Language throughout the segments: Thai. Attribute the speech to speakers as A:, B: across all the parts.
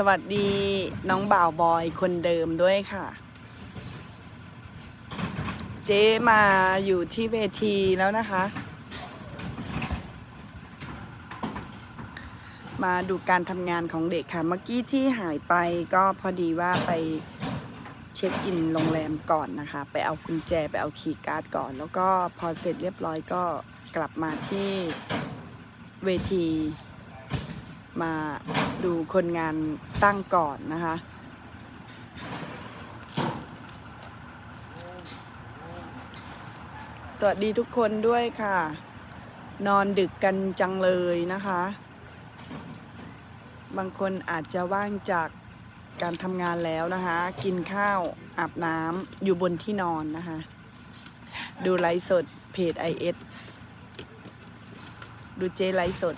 A: สวัสดีน้องบ่าวบอยคนเดิมด้วยค่ะ เจ๊มาอยู่ที่เวทีแล้วนะคะ มาดูการทำงานของเด็กค่ะ เมื่อกี้ที่หายไปก็พอดีว่าไปเช็คอินโรงแรมก่อนนะคะ ไปเอากุญแจไปเอาคีย์การ์ดก่อน แล้วก็พอเสร็จเรียบร้อยก็กลับมาที่เวที มาดูคนงานตั้งก่อนนะคะ สวัสดีทุกคนด้วยค่ะ นอนดึกกันจังเลยนะคะ บางคนอาจจะว่างจากการทำงานแล้วนะคะ กินข้าวอาบน้ำอยู่บนที่นอนนะคะ ดูไลฟ์สดเพจ IS ดูเจไลฟ์สด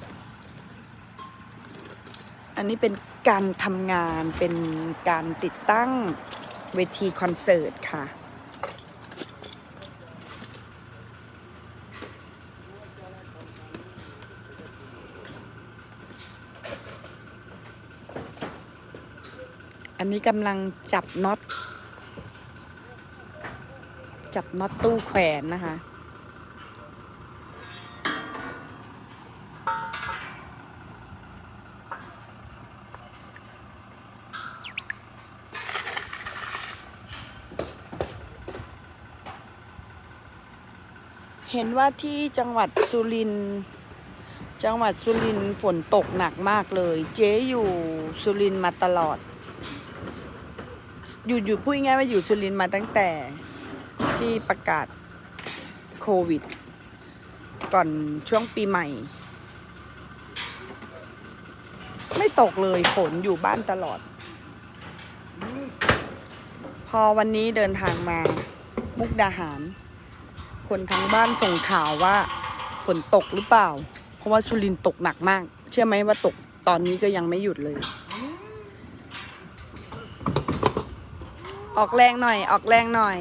A: อันนี้เป็นการทำงานเป็นการติดตั้งเวทีคอนเสิร์ตค่ะ อันนี้กำลังจับน็อต จับน็อตตู้แขวนนะคะ ห็นว่าที่จังหวัดสุรินทร์จังหวัดสุรินทร์ฝนตกหนักมากเลย เจ๊อยู่สุรินทร์มาตลอด อยู่อยู่พูดง่ายๆว่าอยู่สุรินทร์มาตั้งแต่ที่ประกาศโควิด ก่อนช่วงปีใหม่ ไม่ตกเลยฝนอยู่บ้านตลอด พอวันนี้เดินทางมามุกดาหาร คนทั้งบ้านส่งข่าวว่าฝนตกหรือเปล่า เพราะว่าสุรินทร์ตกหนักมาก เชื่อไหมว่าตกตอนนี้ก็ยังไม่หยุดเลย ออกแรงหน่อย ออกแรงหน่อย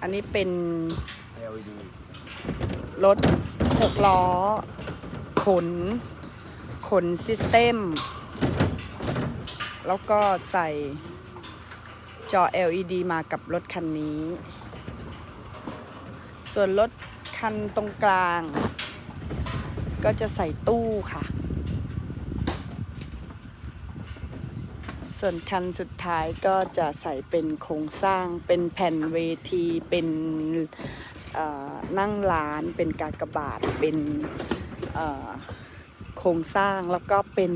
A: อันนี้เป็น
B: LED
A: รถหกล้อ ขน ขนซิสเต็ม แล้วก็ใส่ จอ LED มากับรถคันนี้ ส่วนรถคันตรงกลาง ก็จะใส่ตู้ค่ะ ส่วนคันสุดท้ายก็จะใส่เป็นโครงสร้าง เป็นแผ่นเวที เป็นนั่งร้าน เป็นกากบาท เป็นโครงสร้าง แล้วก็เป็น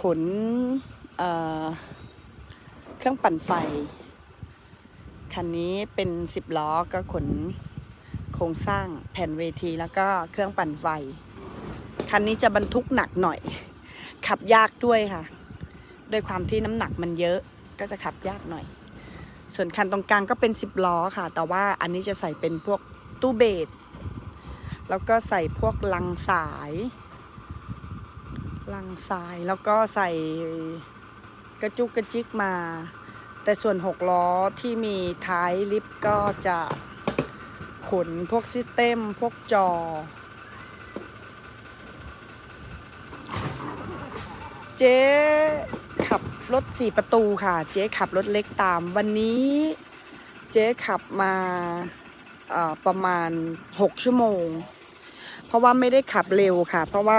A: ขน เครื่องปั่นไฟ คันนี้เป็นสิบล้อก็ขนโครงสร้างแผ่นเวทีแล้วก็เครื่องปั่นไฟ คันนี้จะบรรทุกหนักหน่อย ขับยากด้วยค่ะด้วยความที่น้ำหนักมันเยอะก็จะขับยากหน่อย ส่วนคันตรงกลางก็เป็นสิบล้อค่ะ แต่ว่าอันนี้จะใส่เป็นพวกตู้เบสแล้วก็ใส่พวกลังสาย ลังสายแล้วก็ใส่ กระจุกกระจิกมา แต่ส่วนหกล้อที่มีท้ายลิฟต์ก็จะขนพวกซิสเต็มพวกจอ เจ๊ขับรถสี่ประตูค่ะ เจ๊ขับรถเล็กตามวันนี้ เจ๊ขับมาประมาณ 6 ชั่วโมง เพราะว่าไม่ได้ขับเร็วค่ะ เพราะว่า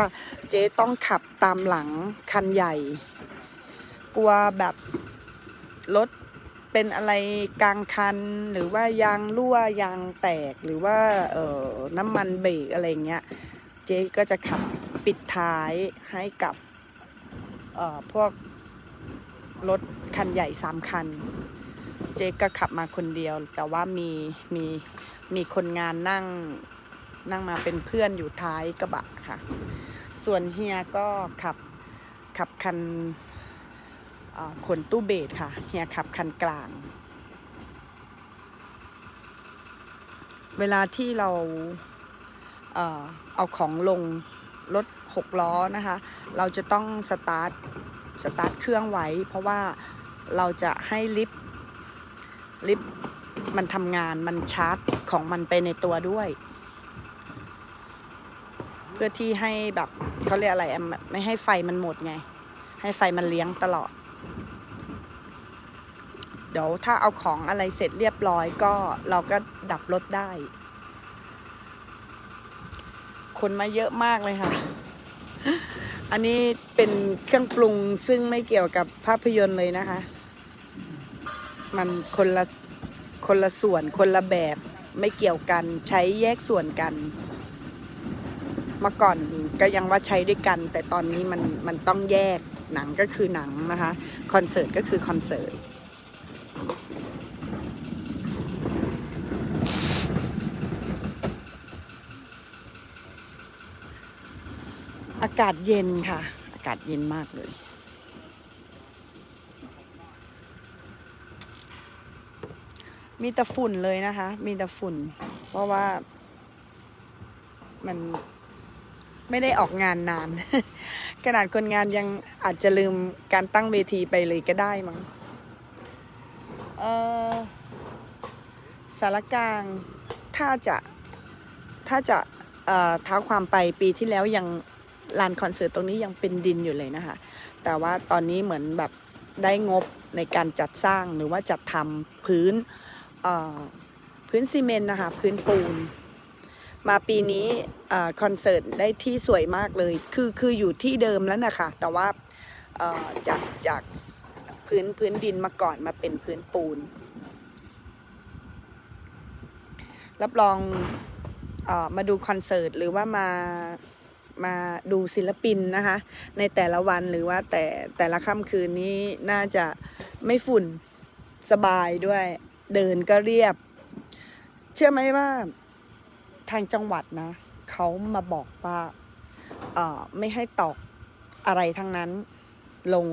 A: เจ๊ต้องขับตามหลังคันใหญ่ กลัวแบบรถเป็นอะไรกลางคัน หรือว่ายางรั่วยางแตกหรือว่าเอ่อน้ำมันเบรกอะไรเงี้ย เจ๊ก็จะขับปิดท้ายให้กับเอ่อพวกรถคันใหญ่สามคัน เจ๊ก็ขับมาคนเดียว แต่ว่ามีมีมีคนงานนั่งนั่งมาเป็นเพื่อนอยู่ท้ายกระบะค่ะ ส่วนเฮียก็ขับขับคัน ขนตู้เบสค่ะเฮียขับคันกลาง เวลาที่เราเอาของลงรถหกล้อนะคะ เราจะต้องสตาร์ทสตาร์ทเครื่องไว้ เพราะว่าเราจะให้ลิฟต์ลิฟต์มันทำงานมันชาร์จของมันไปในตัวด้วย เพื่อที่ให้แบบเขาเรียกอะไรไม่ให้ไฟมันหมดไง ให้ไฟมันเลี้ยงตลอด เดี๋ยวถ้าเอาของอะไรเสร็จเรียบร้อยก็เราก็ดับรถได้ คนมาเยอะมากเลยค่ะ อันนี้เป็นเครื่องปรุงซึ่งไม่เกี่ยวกับภาพยนตร์เลยนะคะ มันคนละคนละส่วนคนละแบบไม่เกี่ยวกันใช้แยกส่วนกันเมื่อก่อนก็ยังว่าใช้ด้วยกัน แต่ตอนนี้มันมันต้องแยกหนังก็คือหนังนะคะ คอนเสิร์ตก็คือคอนเสิร์ต อากาศเย็นค่ะ อากาศเย็นมากเลยมีแต่ฝุ่นเลยนะคะ มีแต่ฝุ่น เพราะว่ามันไม่ได้ออกงานนาน ขนาดคนงานยังอาจจะลืมการตั้งเวทีไปเลยก็ได้มั้งสารกลาง ถ้าจะ ถ้าจะเท้าความไปปีที่แล้วยัง ลานคอนเสิร์ตตรงนี้ยังเป็นดินอยู่เลยนะคะ แต่ว่าตอนนี้เหมือนแบบได้งบในการจัดสร้างหรือว่าจัดทำพื้นพื้นซีเมนต์นะคะ พื้นปูน มาปีนี้คอนเสิร์ตได้ที่สวยมากเลย คือคืออยู่ที่เดิมแล้วนะคะ แต่ว่าจากจากพื้นพื้นดินมาก่อนมาเป็นพื้นปูน รับรองอมาดูคอนเสิร์ตหรือว่ามา มาดูศิลปินนะคะ ในแต่ละวันหรือว่าแต่แต่ละค่ำคืนนี้น่าจะไม่ฝุ่นสบายด้วย เดินก็เรียบ เชื่อไหมว่าทางจังหวัดนะเขามาบอกว่าเออไม่ให้ตอกอะไรทั้งนั้นลง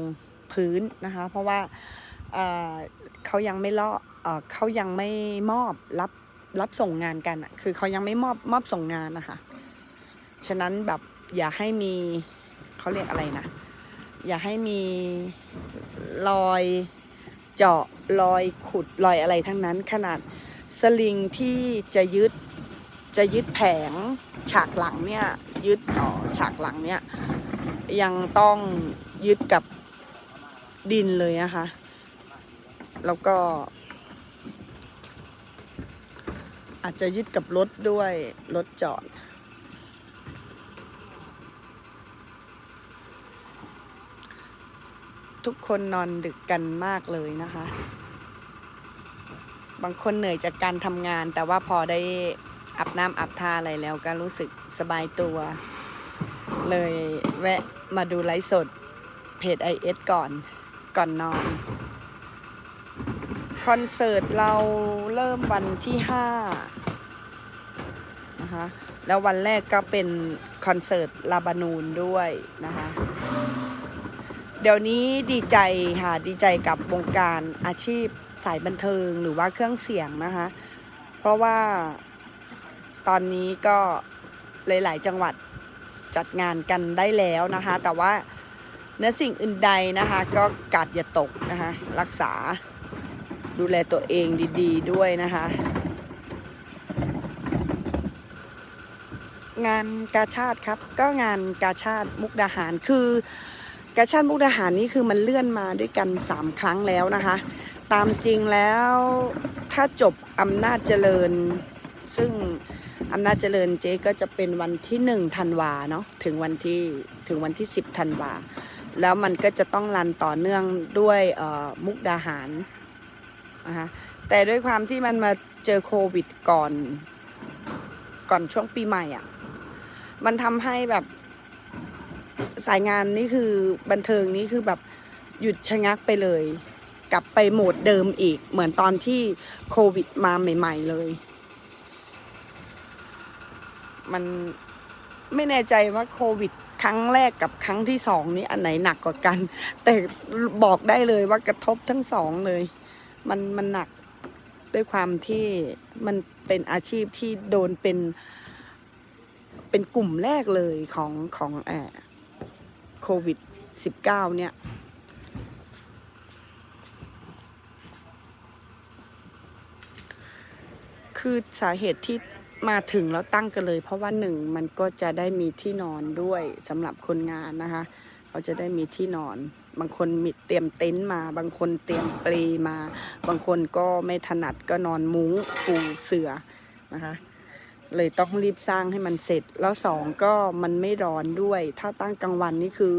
A: พื้นนะคะ เพราะว่าเออเขายังไม่เลาะเออเขายังไม่มอบรับรับส่งงานกันอะคือเขายังไม่มอบมอบส่งงานนะคะ ฉะนั้นแบบ อย่าให้มีเขาเรียกอะไรนะ อย่าให้มีรอยเจาะรอยขุดรอยอะไรทั้งนั้น ขนาดสลิงที่จะยึดจะยึดแผงฉากหลังเนี่ยยึดต่อฉากหลังเนี่ยยังต้องยึดกับดินเลยนะคะ แล้วก็ อาจจะยึดกับรถด้วยรถจอด ทุกคนนอนดึกกันมากเลยนะคะ บางคนเหนื่อยจากการทำงาน แต่ว่าพอได้อาบน้ำอาบท่าอะไรแล้วก็รู้สึกสบายตัว เลยแวะมาดูไลฟ์สดเพจ IS ก่อนก่อนนอน คอนเสิร์ตเราเริ่มวันที่5นะคะแล้ววันแรกก็เป็นคอนเสิร์ตลาบานูนด้วยนะคะ เดี๋ยวนี้ดีใจค่ะดีใจกับวงการอาชีพสายบันเทิงหรือว่าเครื่องเสียงนะคะ เพราะว่าตอนนี้ก็หลาย ๆ จังหวัดจัดงานกันได้แล้วนะคะ แต่ว่าเนื้อสิ่งอื่นใดนะคะ ก็กาดอย่าตกนะคะ รักษาดูแลตัวเองดี ๆ ด้วยนะคะ งานกาชาติครับก็งานกาชาติมุกดาหารคือ กาชาติมุกดาหารนี่คือมันเลื่อนมาด้วยกัน 3 ครั้งแล้วนะคะ ตามจริงแล้วถ้าจบอำนาจเจริญ ซึ่งอำนาจเจริญเจ๊ก็จะเป็นวันที่1ธันวาเนาะถึงวันที่ถึงวันที่ 10ธันวา แล้วมันก็จะต้องรันต่อเนื่องด้วยมุกดาหารนะคะแต่ด้วยความที่มันมาเจอโควิดก่อน ก่อนช่วงปีใหม่อะ่ะ มันทำให้แบบ สายงานนี่คือบันเทิงนี่คือแบบหยุดชะงักไปเลย กลับไปโหมดเดิมอีก เหมือนตอนที่โควิดมาใหม่ ๆ เลย มันไม่แน่ใจว่าโควิดครั้งแรกกับครั้งที่สองนี้อันไหนหนักกว่ากัน แต่บอกได้เลยว่ากระทบทั้งสองเลย มันมันหนักด้วยความที่มันเป็นอาชีพที่โดนเป็นเป็นกลุ่มแรกเลยของของแอ โควิด -19 เนี่ย คือสาเหตุที่มาถึงแล้วตั้งกันเลย เพราะว่าหนึ่งมันก็จะได้มีที่นอนด้วยสำหรับคนงานนะคะ เขาจะได้มีที่นอน บางคนมีเตรียมเต็นท์มา บางคนเตรียมเปลมา บางคนก็ไม่ถนัดก็นอนมุ้งปูเสือนะคะ เลยต้องรีบสร้างให้มันเสร็จ แล้วสองก็มันไม่ร้อนด้วย ถ้าตั้งกลางวันนี่คือ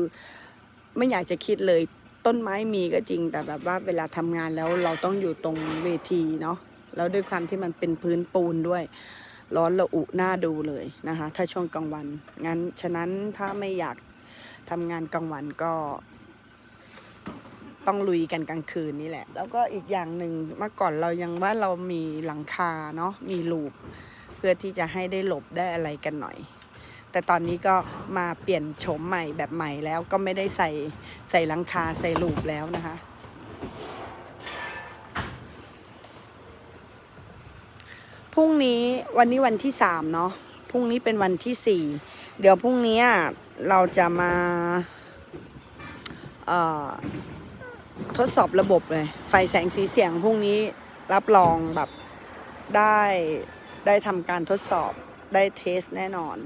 A: ไม่อยากจะคิดเลยต้นไม้มีก็จริง แต่แบบว่าเวลาทำงานแล้วเราต้องอยู่ตรงเวทีเนาะแล้วด้วยความที่มันเป็นพื้นปูนด้วย ร้อนระอุหน้าดูเลยนะคะ ถ้าช่วงกลางวัน งั้นฉะนั้นถ้าไม่อยากทำงานกลางวันก็ ต้องลุยกันกลางคืนนี่แหละ แล้วก็อีกอย่างหนึ่งเมื่อก่อนเรายังว่าเรามีหลังคาเนาะมีลูป พื่อที่จะให้ได้หลบได้อะไรกันหน่อย แต่ตอนนี้ก็มาเปลี่ยนโฉมใหม่แบบใหม่แล้วก็ไม่ได้ใส่ใส่ลังคาใส่ลูปแล้วนะคะ พรุ่งนี้วันนี้วันที่สามเนาะพรุ่งนี้เป็นวันที่สี่เดี๋ยวพรุ่งนี้เราจะมาทดสอบระบบเลย ไฟแสงสีเสียงพรุ่งนี้รับรองแบบได้ ได้ทำการทดสอบได้เทสแน่นอน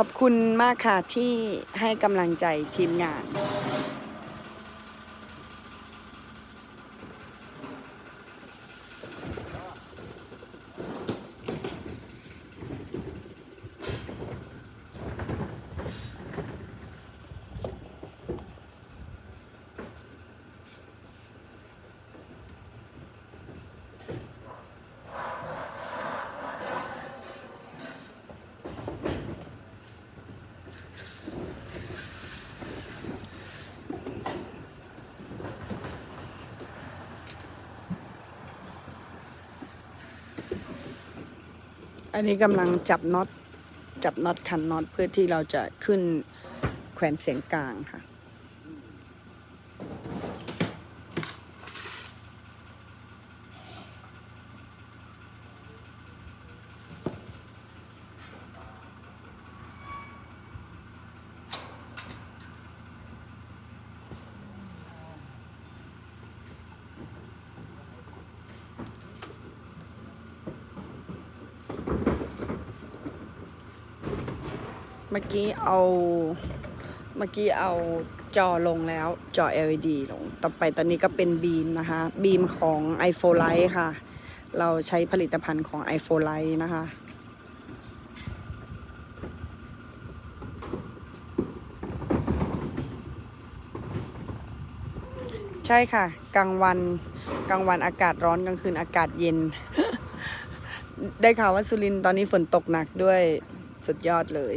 A: ขอบคุณมากค่ะที่ให้กำลังใจทีมงาน อันนี้กำลังจับน็อตจับน็อตคันน็อตเพื่อที่เราจะขึ้นแขวนเสียงกลางค่ะ มื่อกี้เอาเมื่อกี้เอาจอลงแล้วจอ LED ลง ต่อไปตอนนี้ก็เป็นบีมนะคะ บีมของ i p h o n e Lite ค่ะ เราใช้ผลิตภัณฑ์ของ i p h o n e Lite นะคะใช่ค่ะ กลางวันกลางวันอากาศร้อนกลางคืนอากาศเย็น ได้ข่าวว่าสุรินตอนนี้ฝนตกหนักด้วยสุดยอดเลย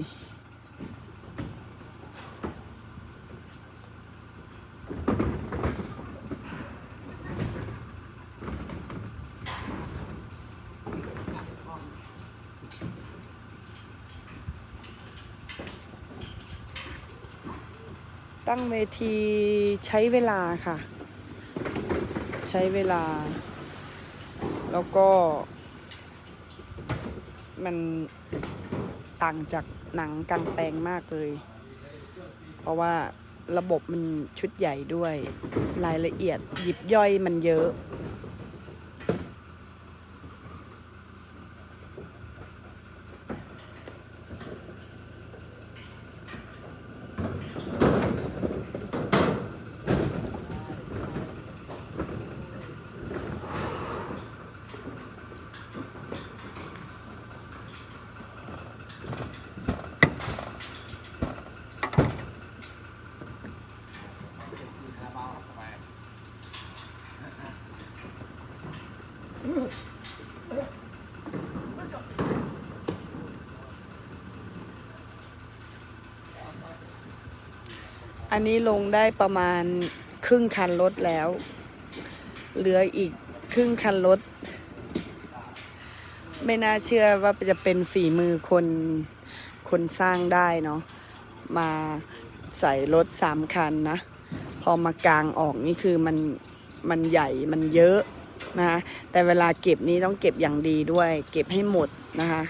A: ทีใช้เวลาค่ะ ใช้เวลา แล้วก็ มันต่างจากหนังกลางแปลงมากเลย เพราะว่าระบบมันชุดใหญ่ด้วย รายละเอียดหยิบย่อยมันเยอะ นนี้ลงได้ประมาณครึ่งคันรถแล้ว เหลืออีกครึ่งคันรถ ไม่น่าเชื่อว่าจะเป็นฝีมือคนคนสร้างได้เนาะ มาใส่รถสามคันนะ พอมากลางออกนี่คือมันมันใหญ่มันเยอะนะคะแต่เวลาเก็บนี้ต้องเก็บอย่างดีด้วย เก็บให้หมดนะคะ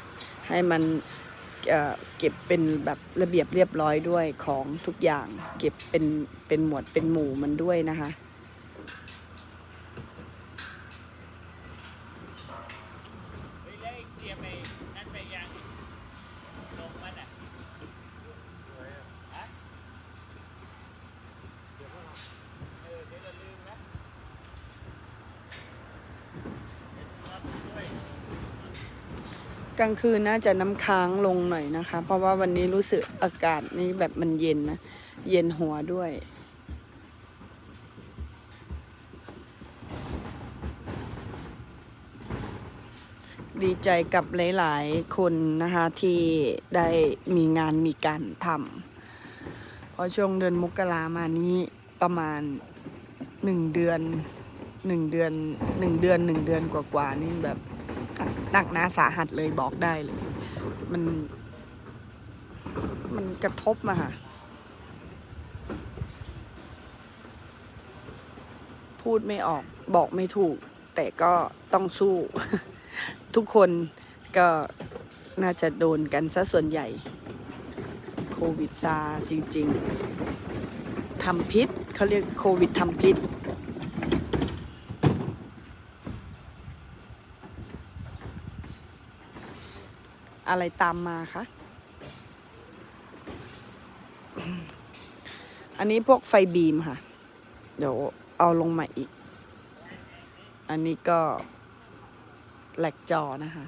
A: ให้มัน เก็บเป็นแบบระเบียบเรียบร้อยด้วยของทุกอย่าง เก็บเป็นเป็นหมวดเป็นหมู่มันด้วยนะคะ
B: เฮ้ยแล้วไอ้เสียไปนั่นไปยังลงมันอะฮะเออเดี๋ยวเราลืมนะเดี๋ยวน็อตด้วย
A: กลางคืนน่าจะน้ำค้างลงหน่อยนะคะ เพราะว่าวันนี้รู้สึกอากาศนี่แบบมันเย็นนะ เย็นหัวด้วย ดีใจกับหลาย ๆ คนนะคะที่ได้มีงานมีการทำเพราะช่วงเดือนมกรามานี้ประมาณหนึ่งเดือนหนึ่งเดือนหนึ่งเดือนหนึ่งเดือนกว่าๆนี่แบบ หนักหนาสาหัสเลยบอกได้เลย มัน มันกระทบมาค่ะ พูดไม่ออกบอกไม่ถูก แต่ก็ต้องสู้ ทุกคนก็น่าจะโดนกันซะส่วนใหญ่ โควิดซาจริง ๆทำพิษเขาเรียกโควิดทำพิษ อะไรตามมาคะ อันนี้พวกไฟบีมค่ะ เดี๋ยวเอาลงมาอีก อันนี้ก็แหลกจอนะคะ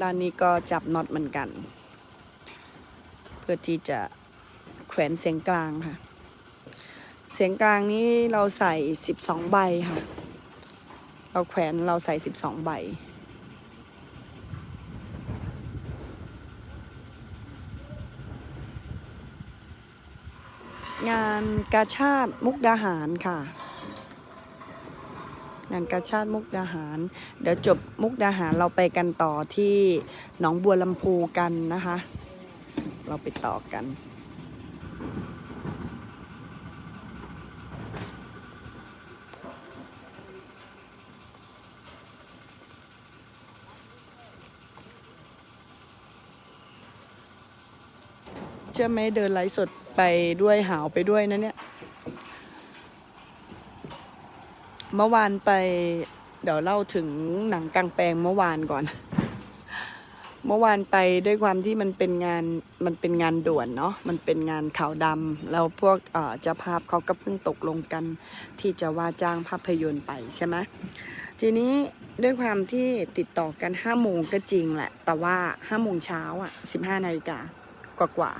A: ด้านนี้ก็จับน็อตเหมือนกัน พื่อที่จะแขวนเสียงกลางค่ะ เสียงกลางนี้เราใส่12ใบค่ะ เราแขวนเราใส่12ใบงานกาชาติมุกดาหารค่ะ งานกาชาติมุกดาหาร เดี๋ยวจบมุกดาหารเราไปกันต่อที่หนองบัวลำพูกันนะคะ เราไปต่อกัน เชื่อไหมเดินไลฟ์สดไปด้วยหาวไปด้วยนะเนี่ย เมื่อวานไปเดี๋ยวเล่าถึงหนังกลางแปลงเมื่อวานก่อน เมื่อวานไปด้วยความที่มันเป็นงานมันเป็นงานด่วนเนาะมันเป็นงานขาวดำแล้วพวกเออจ้าภาพเขาก็เพิ่งตกลงกัน ที่จะว่าจ้างภาพยนตร์ไปใช่ไหมทีนี้ด้วยความที่ติดต่อกันห้าโมงก็จริงแหละ แต่ว่าห้าโมงเช้าอะสิบห้านาฬิกากว่ากว่า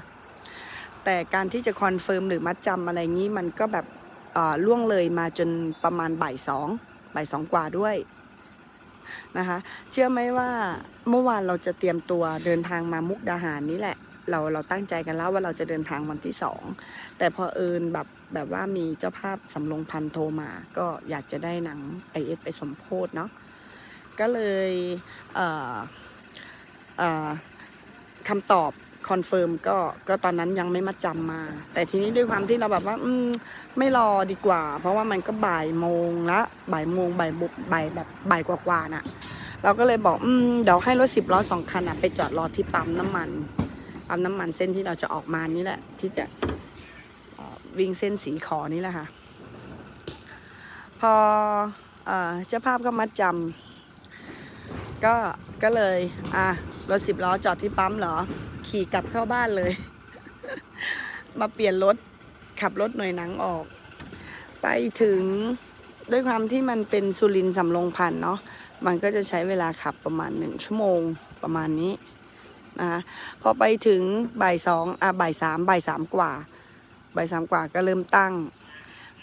A: แต่การที่จะคอนเฟิร์มหรือมัดจำอะไรงี้มันก็แบบเออล่วงเลยมาจนประมาณบ่ายสองบ่ายสองกว่าด้วย นะคะ เชื่อไหมว่าเมื่อวานเราจะเตรียมตัวเดินทางมามุกดาหารนี่แหละ เราเราตั้งใจกันแล้วว่าเราจะเดินทางวันที่สองแต่พอเอิญแบบแบบว่ามีเจ้าภาพสำรงพันโทรมา ก็อยากจะได้หนังไอเอสไปสมโพธเนาะก็เลยเอ่อเอ่อคำตอบ คอนเฟิร์มก็ก็ตอนนั้นยังไม่มาจำมา แต่ทีนี้ด้วยความที่เราแบบว่า อืมไม่รอดีกว่า เพราะว่ามันก็บ่ายโมงละบ่ายโมงบ่ายบุบ่ายแบบบ่ายกว่าๆน่ะ เราก็เลยบอกอืมเดี๋ยวให้รถสิบล้อสองคันอะไปจอดรอที่ปั๊มน้ำมันปั๊มน้ำมันเส้นที่เราจะออกมานี่แหละ ที่จะวิ่งเส้นสีขอนี่แหละค่ะ พอเจ้าภาพก็มัดจำก็ ก็เลย อะ รถสิบล้อจอดที่ปั๊มเหรอ ขี่กลับเข้าบ้านเลย มาเปลี่ยนรถ ขับรถหน่วยหนังออก ไปถึงด้วยความที่มันเป็นสุรินสำโรงพันเนาะ มันก็จะใช้เวลาขับประมาณหนึ่งชั่วโมงประมาณนี้นะคะพอไปถึงบ่ายสองอะบ่ายสามบ่ายสามกว่าบ่ายสามกว่าก็เริ่มตั้ง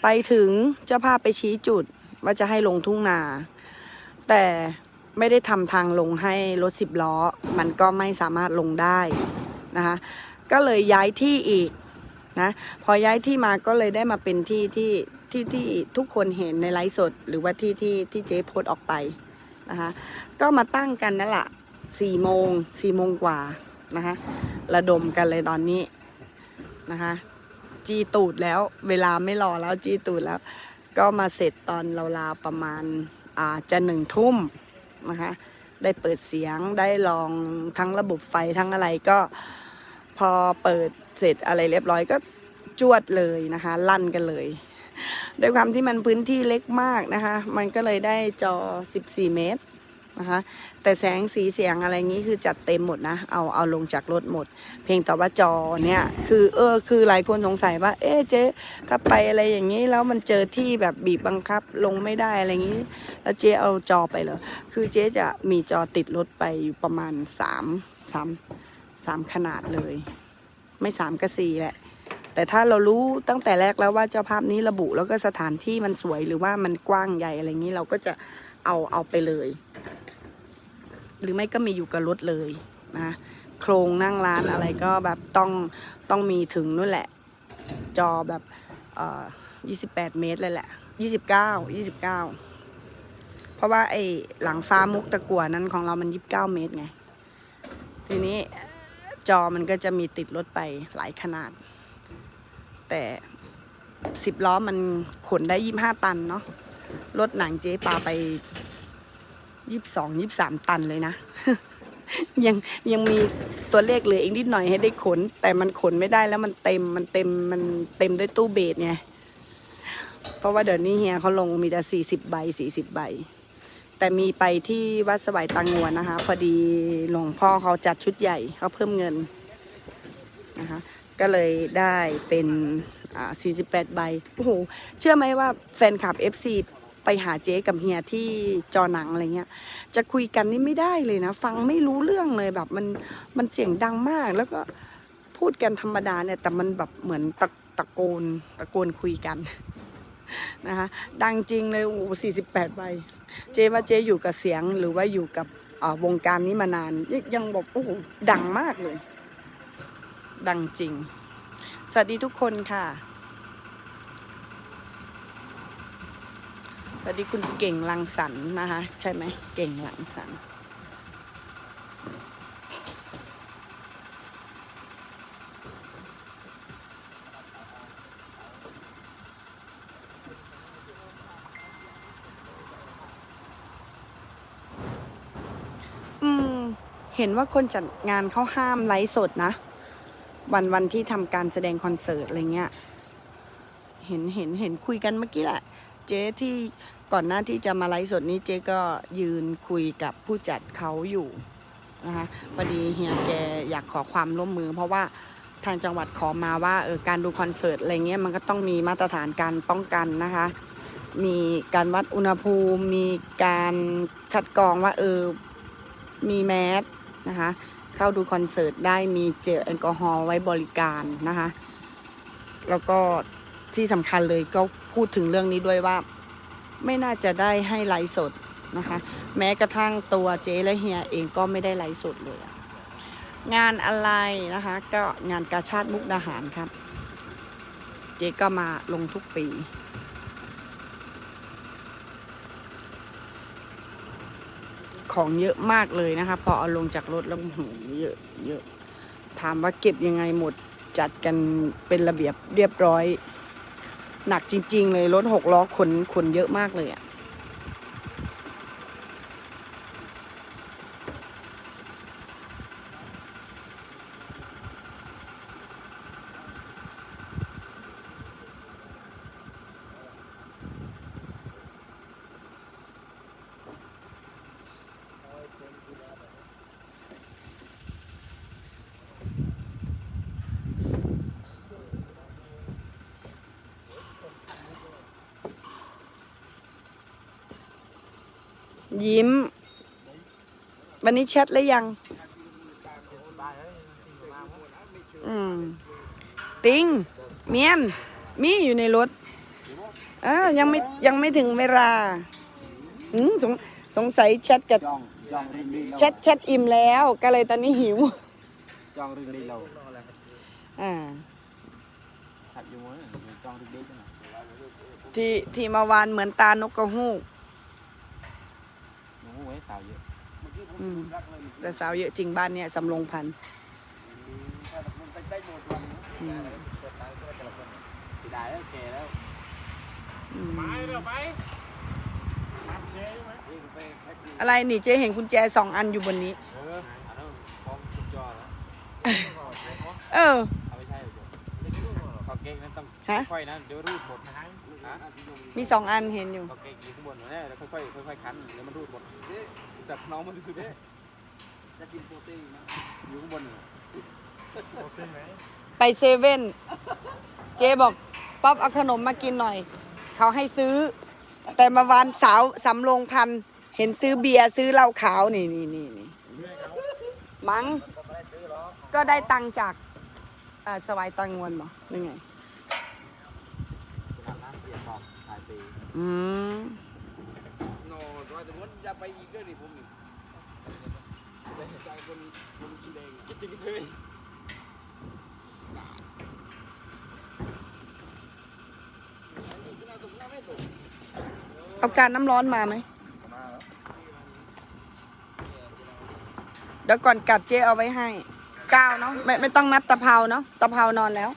A: ไปถึงเจ้าภาพไปชี้จุดว่าจะให้ลงทุ่งนา แต่ ไม่ได้ทำทางลงให้รถสิบล้อ มันก็ไม่สามารถลงได้นะคะก็เลยย้ายที่อีกนะพอย้ายที่มาก็เลยได้มาเป็นที่ที่ที่ที่ทุกคนเห็นในไลฟ์สด หรือว่าที่ที่ที่เจ๊โพสต์ออกไปนะคะก็มาตั้งกันนั่นแหละสี่โมงสี่โมงกว่านะคะระดมกันเลยตอนนี้นะคะจีตูดแล้วเวลาไม่รอแล้วจีตูดแล้ว ก็มาเสร็จตอนราวๆประมาณอ่าจะหนึ่งทุ่ม นะคะ ได้เปิดเสียงได้ลองทั้งระบบไฟทั้งอะไรก็พอเปิดเสร็จอะไรเรียบร้อยก็จวดเลยนะคะ ลั่นกันเลยด้วยความที่มันพื้นที่เล็กมากนะคะ มันก็เลยได้จอ 14 เมตร นะคะ แต่แสงสีเสียงอะไรงี้คือจัดเต็มหมดนะ เอาเอาลงจากรถหมด เพียงแต่ว่าจอเนี่ยคือเออคือหลายคนสงสัยว่า เอ๊เจ๊ถ้าไปอะไรอย่างนี้แล้วมันเจอที่แบบบีบบังคับลงไม่ได้อะไรงนี้ แล้วเจ๊เอาจอไปเหรอคือเจ๊จะมีจอติดรถไปอยู่ประมาณสามสามสามขนาดเลย ไม่สามก็สี่แหละแต่ถ้าเรารู้ตั้งแต่แรกแล้วว่าเจ้าภาพนี้ระบุแล้วก็สถานที่มันสวยหรือว่ามันกว้างใหญ่อะไรอย่างนี้เราก็จะเอาเอาไปเลย หรือไม่ก็มีอยู่กับรถเลยนะโครงนั่งร้านอะไรก็แบบต้องต้องมีถึงนู่นแหละ จอแบบเอ่อ28 เมตรเลยแหละ 29 29 เพราะว่าไอ้หลังฟ้ามุกตะกัวนั้นของเรามัน 29 เมตรไง ทีนี้จอมันก็จะมีติดรถไปหลายขนาด แต่สิบล้อมันขนได้ยี่ห้าตันเนาะรถหนังเจ๊ปาไป ยี่สองยี่สามตันเลยนะ ยังยังมีตัวเลขเหลืออีกนิดหน่อยให้ได้ขน แต่มันขนไม่ได้แล้วมันเต็มมันเต็มมันเต็มด้วยตู้เบสไงเพราะว่าเดี๋ยวนี้เฮียเขาลงมีแต่สี่สิบใบสี่สิบใบ แต่มีไปที่วัดสวายตังงวนนะคะ พอดีหลวงพ่อเขาจัดชุดใหญ่เขาเพิ่มเงินนะคะก็เลยได้เป็นอ่า48 ใบ โอ้โห เชื่อไหมว่าแฟนคลับ FC ไปหาเจ๊กับเฮียที่จอหนังอะไรเงี้ย จะคุยกันนี่ไม่ได้เลยนะ ฟังไม่รู้เรื่องเลยแบบมันมันเสียงดังมากแล้วก็พูดกันธรรมดาเนี่ย แต่มันแบบเหมือนตะตะโกนตะโกนคุยกันนะคะดังจริงเลยโอ้โห48ใบ เจ๊ว่าเจ๊อยู่กับเสียงหรือว่าอยู่กับวงการนี้มานานยยังบอกโอ้โหดังมากเลย ดังจริง สวัสดีทุกคนค่ะ สวัสดีคุณเก่งลังสรรนะคะ ใช่ไหมเก่งลังสรรเห็นว่าคนจัดงานเขาห้ามไลฟ์สดนะ วันวันที่ทำการแสดงคอนเสิร์ตอะไรเงี้ย เห็นเห็นเห็นคุยกันเมื่อกี้แหละ เจ๊ที่ก่อนหน้าที่จะมาไลฟ์สดนี้เจ๊ก็ยืนคุยกับผู้จัดเขาอยู่นะคะพอดีเฮียแกอยากขอความร่วมมือ เพราะว่าทางจังหวัดขอมาว่าเออการดูคอนเสิร์ตอะไรเงี้ยมันก็ต้องมีมาตรฐานการป้องกันนะคะ มีการวัดอุณหภูมิ มีการคัดกรองว่าเออมีแมสนะคะเข้าดูคอนเสิร์ตได้มีเจลแอลกอฮอล์ไว้บริการนะคะ แล้วก็ ที่สำคัญเลยก็พูดถึงเรื่องนี้ด้วยว่า ไม่น่าจะได้ให้ไลฟ์สดนะคะ แม้กระทั่งตัวเจ๊และเฮียเองก็ไม่ได้ไลฟ์สดเลย งานอะไรนะคะ ก็งานกาชาติมุกดาหารครับ เจ๊ก็มาลงทุกปีของเยอะมากเลยนะคะ พอเอาลงจากรถแล้วโอ้โหเยอะเยอะถามว่าเก็บยังไงหมดจัดกันเป็นระเบียบเรียบร้อย หนักจริง ๆ เลยรถหกล้อขนขนเยอะมากเลยอะ่ ยิ้ม วันนี้แชทแล้วยัง อืม ติง เมียน มีอยู่ในรถเออยังไม่ยังไม่ถึงเวลาอืมสงสงสัยแชทกับ
C: จองจองรึงดีเรา
A: แชทแชทอิ่มแล้ว ก็เลยตอนนี้หิว
C: จองรึงดีเรา
A: อ่า
C: ขัดอยู่มั้งจองรึงดีจัง
A: ที่ที่มาวานเหมือนตานกกระฮูก
C: หนูเวส
A: อืมแต่สาวเยอะจริงบ้านเนี่ยสำโรงพันธุ์
C: ถ้ามันไปได้หมดวัน
A: อืม
C: เปิดตายก็แต่ละคนเสียดายแล้วแก่แล้ว
A: อืม
B: ไปเดี๋ยวไปทำเจ๊ไหม
C: นี่ก็ไปแพ็คดี
A: อะไรนี่เจ๊เห็นกุญแจสองอันอยู่บนนี้
C: เอออันนั้นพร้อมคุณจอแล้ว
A: เออ
C: เอาไม่ใช่เหรอขอเก๊กนั้นต้อง
A: ฮะ
C: ค่อยๆนะเดี๋ยวรูดหมด
B: นะ
C: ฮะ
B: ฮะ
A: มีสองอันเห็นอยู่
C: ขอเก๊กอยู่ข้างบนเนี่ยแล้วค่อยๆค่อยๆคั้นเดี๋ยวมันรูดหมดสัตว์น้องมันที่สุดเนี่ยจะกินโปรตีนนะอยู่ข้างบนน่ะ
B: โอเคไหม
A: ไปเซเว่นเจ๊บอกป๊อปเอาขนมมากินหน่อย เขาให้ซื้อ แต่มาวานสาวสำโรงพันธุ์เห็นซื้อเบียร์ซื้อเหล้าขาวนี่นี่นี่นี่
B: ช่วยเขา
A: มั้งก็ได้ตังค์จากอ่าสวายตังงวนบ่หรือไง
C: สนามน้ำเสียทองถ่
A: อืม
C: โน่ร้อยแต่ว่าจะไปอีกด้วยนี่ผมนี่ใจคนคนแดงคิดถึงเธอ
A: เอาการน้ำร้อนมาไหม
C: มาแล้ว
A: เดี๋ยวก่อนกลับเจ๊เอาไว้ให้ก้าวเนาะไม่ไม่ต้องนับตะเภาเนาะตะเภานอนแล้ว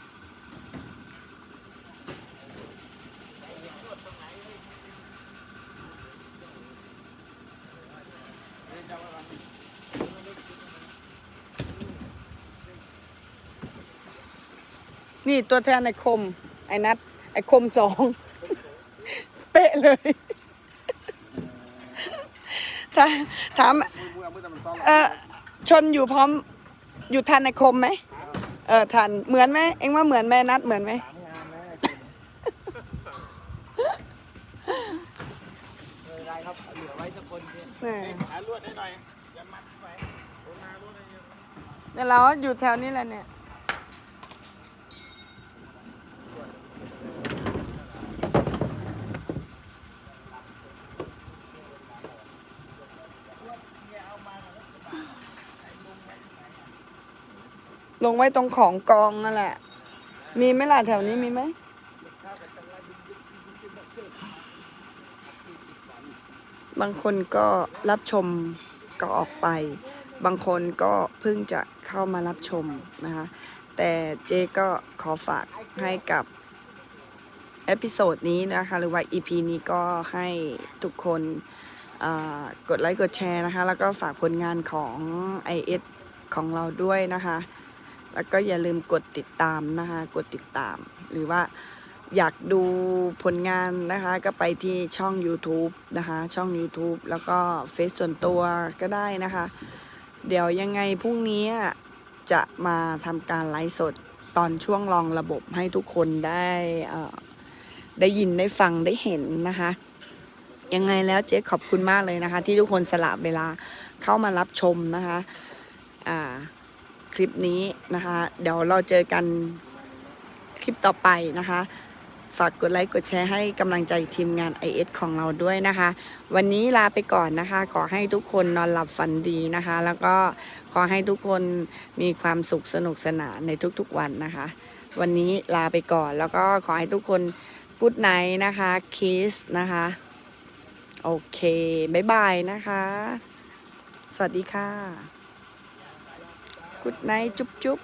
A: นี่ตัวแทนไอ้คม ไอ้นัด ไอ้คมสอง เป๊ะเลยถ้าถาม
C: มือมือเอามือแต่มันซ้อม
A: เออชนอยู่พร้อม อยู่ทันในคมไหม เออทัน เหมือนไหม เอ็งว่าเหมือนไหมนัดเหมือนไหม
B: สามงานแล้ว
C: เลยได้ครับ เหลือไว้สักคนเพื่อน
A: แหม่
B: หาลวดให้หน่อยอย่ามัดไปโอนมาลวดให้เยอะ
A: เนี่ยเราอยู่แถวนี้แหละเนี่ย ลงไว้ตรงของกองนั่นแหละ มีไหมล่ะแถวนี้มีไหมบางคนก็รับชมก็ออกไป บางคนก็เพิ่งจะเข้ามารับชมนะคะ แต่เจ๊ก็ขอฝากให้กับเอพิโซดนี้นะคะ หรือว่า EP นี้ก็ให้ทุกคนกดไลค์กดแชร์นะคะ แล้วก็ฝากผลงานของ IS ของเราด้วยนะคะ แล้วก็อย่าลืมกดติดตามนะคะกดติดตาม หรือว่าอยากดูผลงานนะคะ ก็ไปที่ช่อง YouTube นะคะ ช่อง YouTube แล้วก็เฟซส่วนตัวก็ได้นะคะ เดี๋ยวยังไงพรุ่งนี้จะมาทำการไลฟ์สดตอนช่วงลองระบบให้ทุกคนได้ได้ยินได้ฟังได้เห็นนะคะ ยังไงแล้วเจ๊ขอบคุณมากเลยนะคะ ที่ทุกคนสละเวลาเข้ามารับชมนะคะ อ่า คลิปนี้นะคะ เดี๋ยวเราเจอกันคลิปต่อไปนะคะ ฝากกดไลค์กดแชร์ให้กำลังใจทีมงาน IS ของเราด้วยนะคะ วันนี้ลาไปก่อนนะคะ ขอให้ทุกคนนอนหลับฝันดีนะคะ แล้วก็ขอให้ทุกคนมีความสุขสนุกสนานในทุกๆวันนะคะ วันนี้ลาไปก่อนแล้วก็ขอให้ทุกคนกูดไนท์นะคะคิสนะคะ โอเค บ๊ายบายนะคะ สวัสดีค่ะ กูดไนท์จุ๊บจุ๊บ